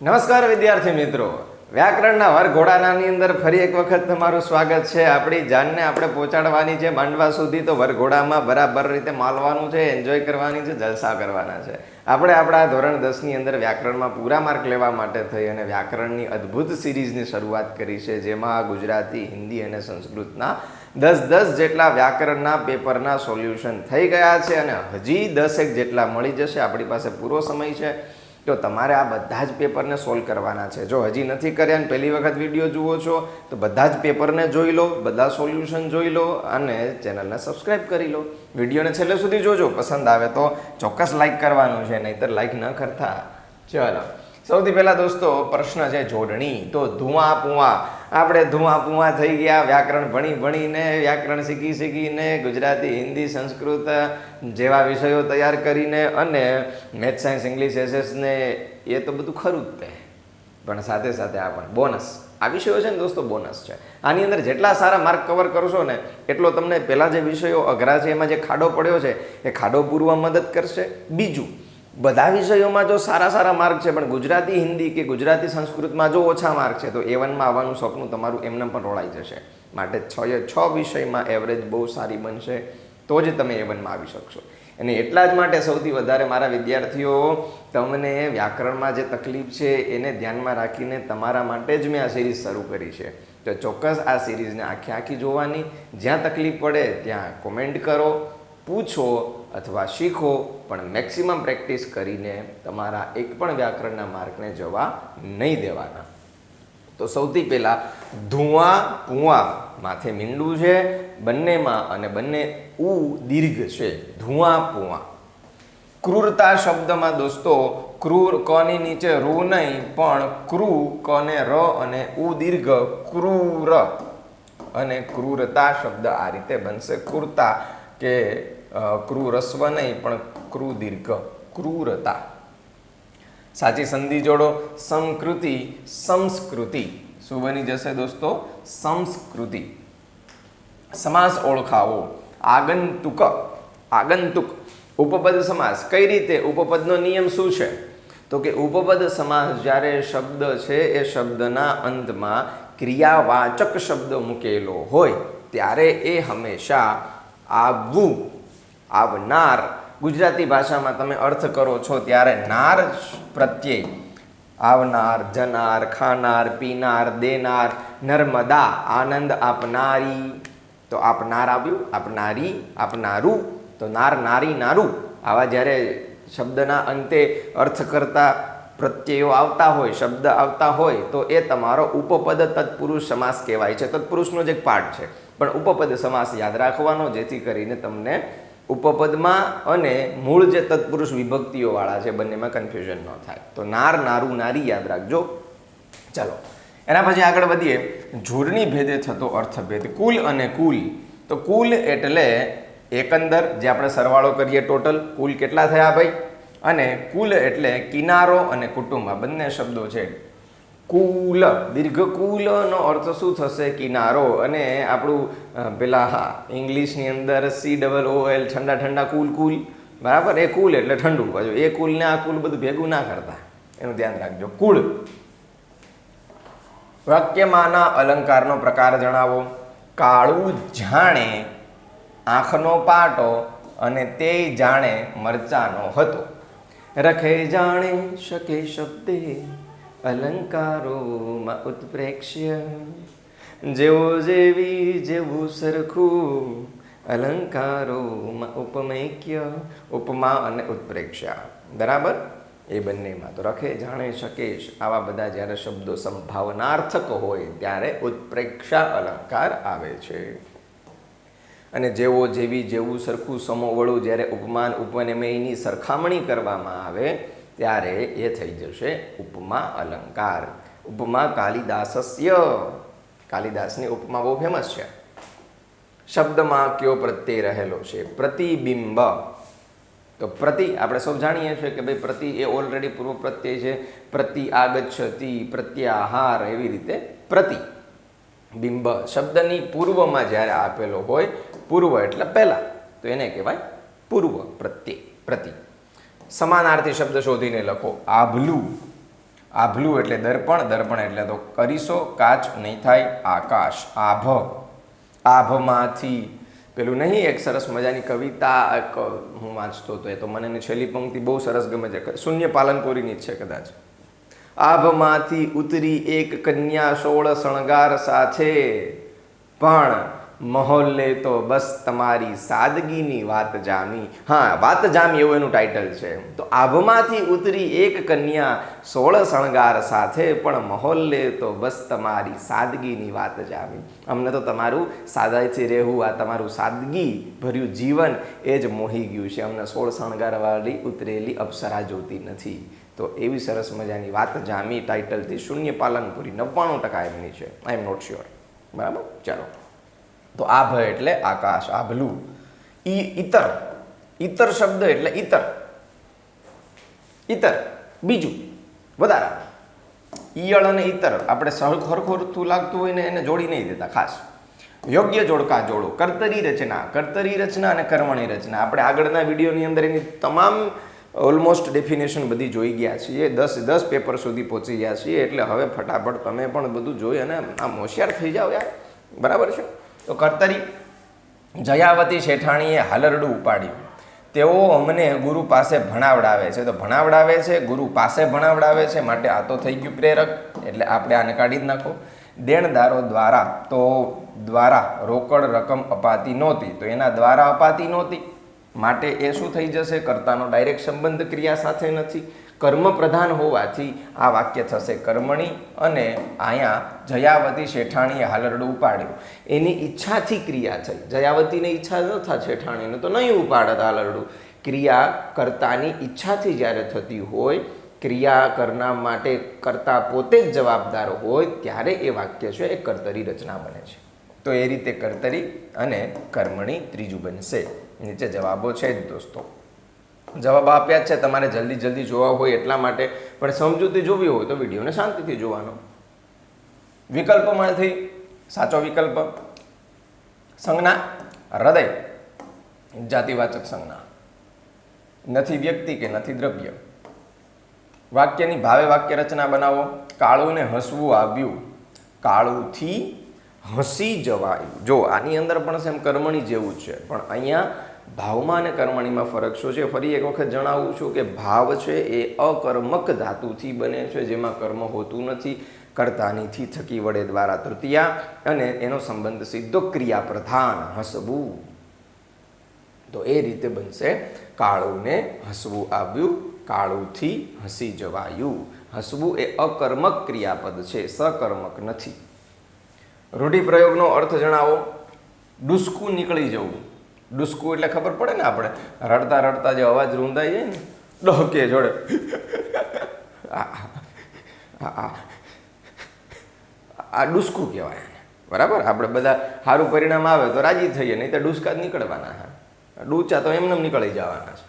નમસ્કાર વિદ્યાર્થી મિત્રો. વ્યાકરણના વરઘોડાનાની અંદર ફરી એક વખત તમારું સ્વાગત છે. આપણી જાનને આપણે પહોંચાડવાની છે. માંડવા સુધી તો વરઘોડામાં બરાબર રીતે માલવાનું છે એન્જોય કરવાની છે, જલસા કરવાના છે. આપણે આપણા ધોરણ દસની અંદર વ્યાકરણમાં પૂરા માર્ક લેવા માટે થઈ અને વ્યાકરણની અદ્ભુત સિરીઝની શરૂઆત કરી છે, જેમાં ગુજરાતી, હિન્દી અને સંસ્કૃતના દસ દસ જેટલા વ્યાકરણના પેપરના સોલ્યુશન થઈ ગયા છે અને હજી દસેક જેટલા મળી જશે. આપણી પાસે પૂરો સમય છે. તો તમારે આ બધા જ પેપરને સોલ્વ કરવાના છે. જો હજી નથી કર્યા અને પહેલી વખત વીડિયો જુઓ છો, તો બધા જ પેપરને જોઈ લો, બધા સોલ્યુશન જોઈ લો અને ચેનલને સબસ્ક્રાઇબ કરી લો. વિડીયોને છેલ્લે સુધી જોજો. પસંદ આવે તો ચોક્કસ લાઇક કરવાનું છે, નહીતર લાઇક ન કરતા. ચલો. સૌથી પહેલા દોસ્તો, પ્રશ્ન છે જોડણી. તો ધુઆ પુઆ આપણે ધુઆ પુઆ થઈ ગયા, વ્યાકરણ ભણી ભણીને, વ્યાકરણ શીખી શીખીને, ગુજરાતી, હિન્દી, સંસ્કૃત જેવા વિષયો તૈયાર કરીને અને મેથ સાયન્સ, ઇંગ્લિશ એસએસને એ તો બધું ખરું જ તે. પણ સાથે સાથે આ પણ બોનસ. આ વિષયો છે ને દોસ્તો, બોનસ છે. આની અંદર જેટલા સારા માર્ક કવર કરશો ને, એટલો તમને પહેલાં જે વિષયો અઘરા છે, એમાં જે ખાડો પડ્યો છે, એ ખાડો પૂરવા મદદ કરશે. બીજું બધા વિષયોમાં જો સારા સારા માર્ક છે, પણ ગુજરાતી, હિન્દી કે ગુજરાતી સંસ્કૃતમાં જો ઓછા માર્ક છે, તો એ વનમાં આવવાનું સપનું તમારું એમને પણ રોળાઈ જશે. માટે છ છ વિષયમાં એવરેજ બહુ સારી બનશે, તો જ તમે એ વનમાં આવી શકશો. અને એટલા જ માટે સૌથી વધારે મારા વિદ્યાર્થીઓ, તમને વ્યાકરણમાં જે તકલીફ છે, એને ધ્યાનમાં રાખીને તમારા માટે જ મેં આ સિરીઝ શરૂ કરી છે. તો ચોક્કસ આ સિરીઝને આખી આખી જોવાની, જ્યાં તકલીફ પડે ત્યાં કોમેન્ટ કરો. પૂછો અથવા શીખો, પણ મેક્સિમમ પ્રેક્ટિસ કરીને તમારા એક પણ વ્યાકરણના માર્કને જવા નહીં દેવાના. તો સૌથી પહેલાં ધુઆ પુઆ માથે મીંડું છે, બંનેમાં અને બંને ઉ દીર્ઘ છે, ધુઆ પુઆ. ક્રૂરતા શબ્દમાં દોસ્તો, ક્રૂર કની નીચે રૂ નહીં, પણ ક્રૂ કને ર અને ઉ દીર્ઘ ક્રૂર. અને ક્રૂરતા શબ્દ આ રીતે બનશે, ક્રૂરતા કે અ, ક્રૂરસ્વ નહીં પણ ક્રુ દીર્ઘ ક્રૂરતા. સાચી સંધિ જોડો સંસ્કૃતિ સંસ્કૃતિ. શું બની જશે દોસ્તો? સંસ્કૃતિ. સમાસ ઓળખાવો. આગંતુક આગંતુક. ઉપપદ સમાસ. કઈ રીતે? ઉપપદનો નિયમ શું છે? તો કે ઉપપદ સમાસ જ્યારે શબ્દ છે એ શબ્દના અંતમાં ક્રિયાવાચક શબ્દ મૂકેલો હોય ત્યારે એ હંમેશા આવવું. આવનાર ગુજરાતી ભાષામાં તમે અર્થ કરો છો ત્યારે નાર પ્રત્યય આવનાર, જનાર, ખાનાર, પીનાર, દેનાર, નર્મદા, આનંદ આપનારી. તો આપનાર આવ્યું, આપનારી, આપનારું. તો નાર, નારી, નારું. આવા જ્યારે શબ્દના અંતે અર્થ કરતા પ્રત્યયો આવતા હોય, શબ્દ આવતા હોય, તો એ તમારો ઉપપદ તત્પુરુષ સમાસ કહેવાય છે. તત્પુરુષનો જ એક પાઠ છે. પણ ઉપપદ સમાસ યાદ રાખવાનો, જેથી કરીને તમને ઉપપદમાં અને મૂળ જે તત્પુરુષ વિભક્તિઓવાળા છે, બંનેમાં કન્ફ્યુઝન ન થાય. તો નાર, નારું, નારી યાદ રાખજો. ચાલો, એના પછી આગળ વધીએ. જોડણી ભેદે થતો અર્થભેદ, કુલ અને કુલ. તો કુલ એટલે એકંદર, જે આપણે સરવાળો કરીએ ટોટલ કુલ કેટલા થયા ભાઈ? અને કુલ એટલે કિનારો અને કુટુંબ, આ બંને શબ્દો છે. કુલ દીર્ઘ કુલનો અર્થ શું થશે? કિનારો અને આપણું પેલા, હા, ઇંગ્લિશની અંદર સી ડબલ ઓ એલ, ઠંડા ઠંડા કુલ કુલ. બરાબર? એ કુલ એટલે ઠંડુ બાજુ. એ કુલ ને આ કુલ બધું ભેગું ના કરતા. એનું ધ્યાન રાખજો. કુળ વાક્યમાંના અલંકારનો પ્રકાર જણાવો. કાળું જાણે આંખનો પાટો અને તે જાણે મરચાનો હતો. રખે જાણે, શકે શબ્દે અલંકારોમાં ઉત્પ્રેક્ષ્ય. જેવો જેવી જેવું સરખું અલંકારોમાં ઉપમૈક્ય, ઉપમા અને ઉત્પ્રેક્ષા બરાબર? એ બંનેમાં તો રખે, જાણે શકેશ આવા બધા જ્યારે શબ્દો સંભાવનાર્થક હોય, ત્યારે ઉત્પ્રેક્ષા અલંકાર આવે છે. અને જેવો જેવી જેવું સરખું સમોવળું જ્યારે ઉપમાન ઉપમેયની સરખામણી કરવામાં આવે ત્યારે એ થઈ જશે ઉપમા અલંકાર. ઉપમા કાલિદાસસ્ય. કાલિદાસની ઉપમા બહુ ફેમસ છે. શબ્દમાં કયો પ્રત્યય રહેલો છે? પ્રતિબિંબ. તો પ્રતિ, આપણે સૌ જાણીએ છીએ કે ભાઈ પ્રતિ એ ઓલરેડી પૂર્વ પ્રત્યય છે. પ્રતિ આગચ્છતિ, પ્રત્યાહાર એવી રીતે પ્રતિ. બિંબ શબ્દની પૂર્વમાં જ્યારે આપેલો હોય, પૂર્વ એટલે પહેલાં. તો એને કહેવાય પૂર્વ પ્રત્યય, પ્રતિ. સમાનાર્થી શબ્દ શોધીને લખો. આભલું. આભલું એટલે દર્પણ દર્પણ એટલે તો કરીશો, કાચ નહીં થાય, આકાશ, આભ. આભમાંથી. પેલું નહીં, એક સરસ મજાની કવિતા હું વાંચતો હતો, એ તો મને છેલ્લી પંક્તિ બહુ સરસ ગમે છે. શૂન્ય પાલનપુરીની જ છે કદાચ. આભમાંથી ઉતરી એક કન્યા સોળ શણગાર સાથે. પણ મહોલ્લે તો બસ તમારી સાદગીની વાત જામી. હા, વાત જામી એવું એનું ટાઇટલ છે. તો આભમાંથી ઉતરી એક કન્યા સોળ શણગાર સાથે પણ મહોલ્લે તો બસ તમારી સાદગીની વાત જામી. અમને તો તમારું સાદાઈથી રહેવું, આ તમારું સાદગી ભર્યું જીવન એ જ મોહી ગયું છે. અમને સોળ શણગારવાળી ઉતરેલી અપ્સરા જોતી નથી. તો એવી સરસ મજાની વાત જામી ટાઇટલથી શૂન્ય પાલનપુરી. નવ્વાણું ટકા એમની છે. આઈ એમ નોટ શ્યોર બરાબર? ચાલો. તો આભ એટલે આકાશ, આભલું. ઈ ઇતર ઇતર શબ્દ એટલે ઇતર ઇતર બીજું, વધારા. ઈયળ અને ઇતર આપણે સરખોરખોરતું લાગતું હોય ને એને જોડી નહીં દેતા, ખાસ. યોગ્ય જોડકા જોડો. કર્તરી રચના. કર્તરી રચના અને કર્મણી રચના. આપણે આગળના વિડીયોની અંદર એની તમામ ઓલમોસ્ટ ડેફિનેશન બધી જોઈ ગયા છીએ. દસ દસ પેપર સુધી પહોંચી ગયા છીએ. એટલે હવે ફટાફટ તમે પણ બધું જોઈ અને આમ હોશિયાર થઈ જાઓ યાર. બરાબર છે? તો કર્તરી જયાવતી શેઠાણીએ હાલરડું ઉપાડ્યું. તેઓ અમને ગુરુ પાસે ભણાવડાવે છે. તો ભણાવડાવે છે, ગુરુ પાસે ભણાવડાવે છે, માટે આ તો થઈ ગયું પ્રેરક, એટલે આપણે આને કાઢી જ નાખો. દેણદારો દ્વારા તો દ્વારા રોકડ રકમ અપાતી નહોતી. તો એના દ્વારા અપાતી નહોતી. માટે એ શું થઈ જશે? કર્તાનો ડાયરેક્ટ સંબંધ ક્રિયા સાથે નથી. કર્મ પ્રધાન હોવાથી આ વાક્ય થશે કર્મણી અને અહીંયા જયાવતી શેઠાણીએ હાલરડું ઉપાડ્યું. એની ઈચ્છાથી ક્રિયા થઈ. જયાવતીને ઈચ્છા ન થાય શેઠાણીને તો નહીં ઉપાડત હાલરડું. ક્રિયા કરતાની ઈચ્છાથી જ્યારે થતી હોય, ક્રિયા કરના માટે કરતા પોતે જ જવાબદાર હોય, ત્યારે એ વાક્ય છે, એ કર્તરી રચના બને છે. તો એ રીતે કર્તરી અને કર્મણી ત્રીજું બનશે. નીચે જવાબો છે જ દોસ્તો. જવાબ આપ્યા છે, તમારે જલ્દી જલ્દી જોવા હોય એટલા માટે. પણ સમજૂતી જોવી હોય તો વિડીયોને શાંતિથી જોવાનો. વિકલ્પમાંથી સાચો વિકલ્પ. સંજ્ઞા, હૃદય. જાતિવાચક સંજ્ઞા. નથી વ્યક્તિ કે નથી દ્રવ્ય. વાક્યની ભાવે વાક્ય રચના બનાવો. કાળુને હસવું આવ્યું. કાળુથી હસી જવાયું. જો, આની અંદર પણ સેમ કર્મણી જેવું છે. પણ અહીંયા ભાવમાં અને કર્મણીમાં ફરક શું છે? ફરી એક વખત જણાવું છું કે ભાવ છે એ અકર્મક ધાતુથી બને છે, જેમાં કર્મ હોતું નથી, કર્તાનીથી થકી વડે દ્વારા તૃતીયા અને એનો સંબંધ સીધો ક્રિયા પ્રધાન હસવું. તો એ રીતે બનશે કાળુને હસવું આવ્યું, કાળુથી હસી જવાયું. હસવું એ અકર્મક ક્રિયાપદ છે, સકર્મક નથી. રૂઢિપ્રયોગનો અર્થ જણાવો. ડુસકું નીકળી જવું. ડુસકું એટલે ખબર પડે ને આપણે? રડતા રડતા જે અવાજ રૂંધાઈ જાય ને? ડોકે જોડે. આ ડુસકું કહેવાય બરાબર? આપણે બધા સારું પરિણામ આવે તો રાજી થઈએ, નહીં તો ડુસકા જ નીકળવાના છે. ડૂચા તો એમને નીકળી જવાના છે.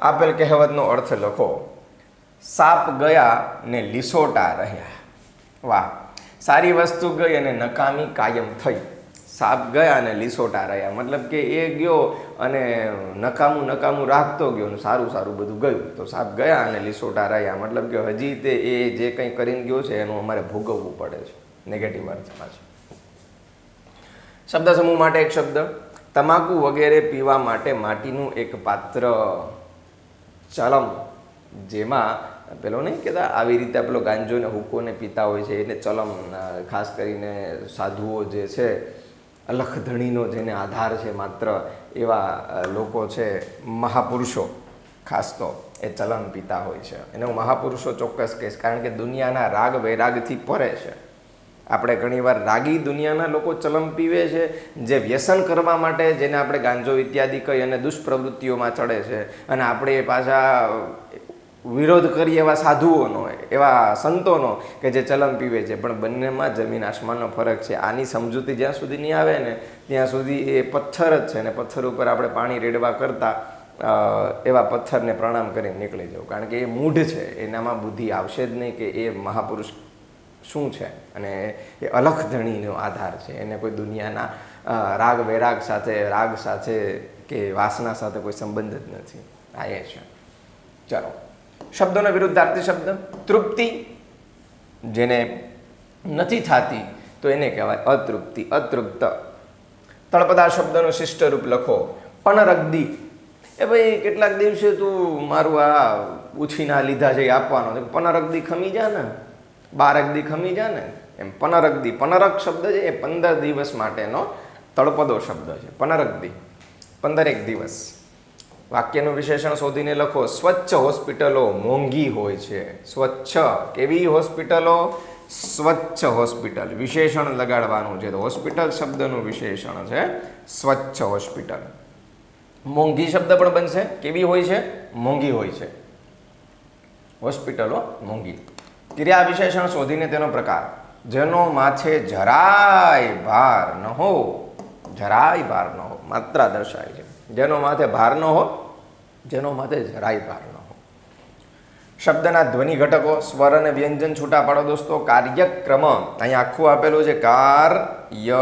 આપેલ કહેવતનો અર્થ લખો, સાપ ગયા ને લીસોટા રહ્યા. વાહ. સારી વસ્તુ ગઈ અને નકામી કાયમ થઈ. સાપ ગયા અને લીસોટા રહ્યા. મતલબ કે એ ગયો અને નકામું નકામું રાખતો ગયો ને સારું સારું બધું ગયું. તો સાપ ગયા અને લીસોટા રહ્યા. મતલબ કે હજી તે એ જે કંઈ કરીને ગયો છે એનું અમારે ભોગવવું પડે છે. નેગેટિવ અર્થમાં છે. શબ્દ સમૂહ માટે એક શબ્દ. તમાકુ વગેરે પીવા માટે માટીનું એક પાત્ર. ચલમ, જેમાં પેલો નહીં કહેતા, આવી રીતે પેલો ગાંજોને હુકોને પીતા હોય છે. એને ચલમ ખાસ કરીને સાધુઓ જે છે અલખ ધણીનો જેને આધાર છે માત્ર એવા લોકો છે મહાપુરુષો. ખાસ તો એ ચલમ પીતા હોય છે. એને હું મહાપુરુષો ચોક્કસ કહીશ, કારણ કે દુનિયાના રાગ વૈરાગથી પરે છે. આપણે ઘણીવાર રાગી દુનિયાના લોકો ચલમ પીવે છે, જે વ્યસન કરવા માટે, જેને આપણે ગાંજો ઇત્યાદિ કહી અને દુષ્પ્રવૃત્તિઓમાં ચડે છે. અને આપણે પાછા વિરોધ કરીએ એવા સાધુઓનો, એવા સંતોનો કે જે ચલમ પીવે છે. પણ બંનેમાં જમીન આસમાનનો ફરક છે. આની સમજૂતી જ્યાં સુધી નહીં આવે ને, ત્યાં સુધી એ પથ્થર જ છે ને પથ્થર ઉપર આપણે પાણી રેડવા કરતાં એવા પથ્થરને પ્રણામ કરીને નીકળી જવું. કારણ કે એ મૂઢ છે. એનામાં બુદ્ધિ આવશે જ નહીં કે એ મહાપુરુષ શું છે? અને એ અલખ ધણીનો આધાર છે. એને કોઈ દુનિયાના રાગ વૈરાગ સાથે, રાગ સાથે કે વાસના સાથે કોઈ સંબંધ જ નથી. આ એ છે. ચાલો. શબ્દોનો વિરુદ્ધાર્થી શબ્દ, તૃપ્તિ જેને નથી થતી, તો એને કહેવાય અતૃપ્તિ, અતૃપ્ત. તળપદા શબ્દનું શિષ્ટ રૂપ લખો, પનરગદી. એ ભાઈ, કેટલાક દિવસે તું મારું આ ઉછીના લીધા છે આપવાનો. પનરગદી ખમી જા ને બારકદી ખમી જા ને. એમ પનરગદી પનરક શબ્દ છે, એ પંદર દિવસ માટેનો તળપદો શબ્દ છે, પનરગદી, પંદરેક દિવસ. વાક્યનું વિશેષણ શોધીને લખો, સ્વચ્છ હોસ્પિટલો મોંઘી હોય છે. સ્વચ્છ, કેવી હોસ્પિટલો? સ્વચ્છ હોસ્પિટલ. વિશેષણ લગાડવાનું છે. તો હોસ્પિટલ શબ્દનું વિશેષણ છે, સ્વચ્છ હોસ્પિટલ. મોંઘી શબ્દ પણ બનશે. કેવી હોય છે? મોંઘી હોય છે. હોસ્પિટલો મોંઘી. ક્રિયા વિશેષણ શોધીને તેનો પ્રકાર. જેનો માથે જરાય ભાર ન હો. જરાય ભાર ન હો. માત્રા દર્શાય છે. જેનો માથે ભાર ન હો. જેનો માટે જરાય ભાર ન હો શબ્દના ધ્વનિ ઘટકો, સ્વર અને વ્યંજન છૂટા પાડો દોસ્તો, કાર્યક્રમ. અહીં આખું આપેલું છે કાર ય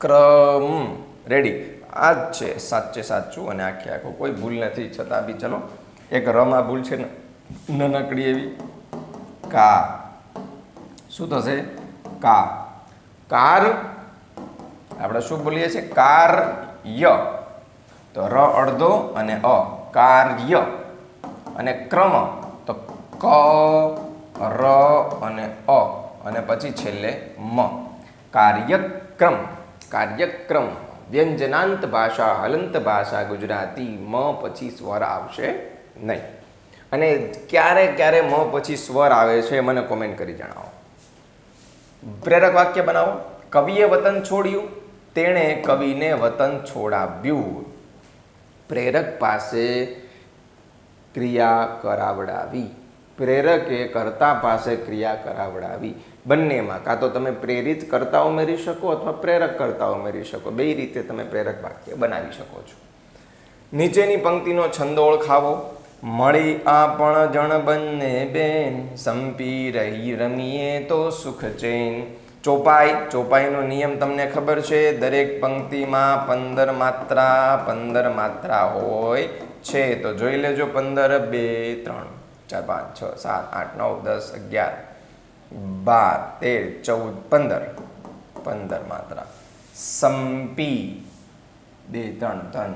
ક્રમ રેડી આ જ છે, સાચે સાચું અને આખે આખું. કોઈ ભૂલ નથી, છતાં બી ચલો, એક રમા ભૂલ છે, નાનકડી એવી. કા. શું થશે? કા. કાર. આપણે શું બોલીએ છીએ? કાર્ય. તો ર અડધો અને અ કાર્ય. અને ક્રમ, તો ક, ર અને અ. અને પછી છેલ્લે મ. કાર્યક્રમ કાર્યક્રમ. વ્યંજનાંત ભાષા, હલંત ભાષા, ગુજરાતી મ પછી સ્વર આવશે નહીં. અને ક્યારે ક્યારે મ પછી સ્વર આવે છે મને કોમેન્ટ કરી જણાવો. પ્રેરક વાક્ય બનાવો. કવિએ વતન છોડ્યું, તેણે કવિને વતન છોડાવ્યું. પ્રેરક પાસે ક્રિયા કરાવડાવી. પ્રેરકે કર્તા પાસે ક્રિયા કરાવડાવી. બંનેમાં કાં તો તમે પ્રેરિત કરતા ઉમેરી શકો અથવા પ્રેરક કરતા ઉમેરી શકો. બે રીતે તમે પ્રેરક વાક્ય બનાવી શકો છો. નીચેની પંક્તિનો છંદ ઓળખાવો. મળી આપણ જણ બંને બેન. સંપી રહી રમીએ તો સુખ ચેન. ચોપાઈ, ચોપાઈનો નિયમ તમને ખબર છે? દરેક પંક્તિમાં પંદર માત્રા પંદર માત્રા હોય છે. તો જોઈ લેજો પંદર, બે, ત્રણ, ચાર, પાંચ, છ, સાત, આઠ, નવ, દસ, અગિયાર, બાર, તેર, ચૌદ, પંદર. પંદર માત્રા. સંપી. બે, ત્રણ ત્રણ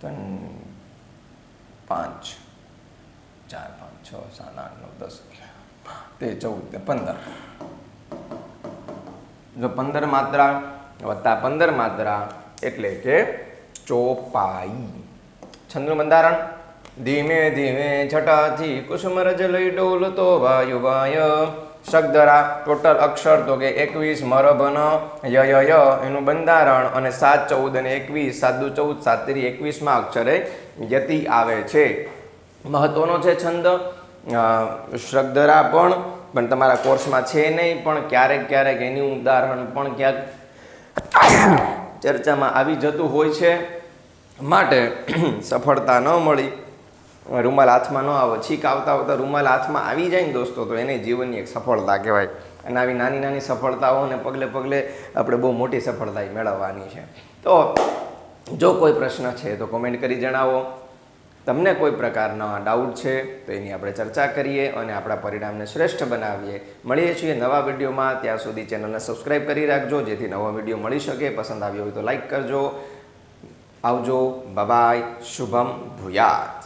ત્રણ પાંચ. ચાર, પાંચ, છ, સાત, આઠ, નવ, દસ, અગિયાર તે ચૌદ, પંદર. જો પંદર માત્રા વત્તા પંદર માત્રા એટલે કે ચોપાઈ. છંદનું બંધારણ. ધીમે ધીમે છટાથી કુસુમરજ લઈ ડોલતો વાયુવાય શબ્દરા ટોટલ અક્ષર તો કે એકવીસ મરભન ય ય એનું બંધારણ અને સાત ચૌદ અને એકવીસ, સાત ચૌદ, સાત તેરી, એકવીસમાં અક્ષરે યતિ આવે છે. મહત્વનો છે છંદ. શ્રગધરા પણ પણ તમારા કોર્સમાં છે નહીં, પણ ક્યારેક ક્યારેક એનું ઉદાહરણ પણ ક્યાંક ચર્ચામાં આવી જતું હોય છે. માટે સફળતા ન મળી. રૂમાલ હાથમાં ન આવે, છીક આવતા આવતા રૂમાલ હાથમાં આવી જાય ને દોસ્તો, તો એને જીવનની એક સફળતા કહેવાય. અને આવી નાની નાની સફળતાઓને પગલે પગલે આપણે બહુ મોટી સફળતા મેળવવાની છે. તો જો કોઈ પ્રશ્ન છે, તો કોમેન્ટ કરી જણાવો. તમને કોઈ પ્રકારના ડાઉટ છે, તો એની આપણે ચર્ચા કરીએ અને આપણા પરિણામને શ્રેષ્ઠ બનાવીએ. મળીએ છીએ નવા વિડીયોમાં. ત્યાં સુધી ચેનલને સબસ્ક્રાઈબ કરી રાખજો, જેથી નવો વીડિયો મળી શકે. પસંદ આવ્યો હોય તો લાઈક કરજો. આવજો. બબાય શુભમ ભૂયાત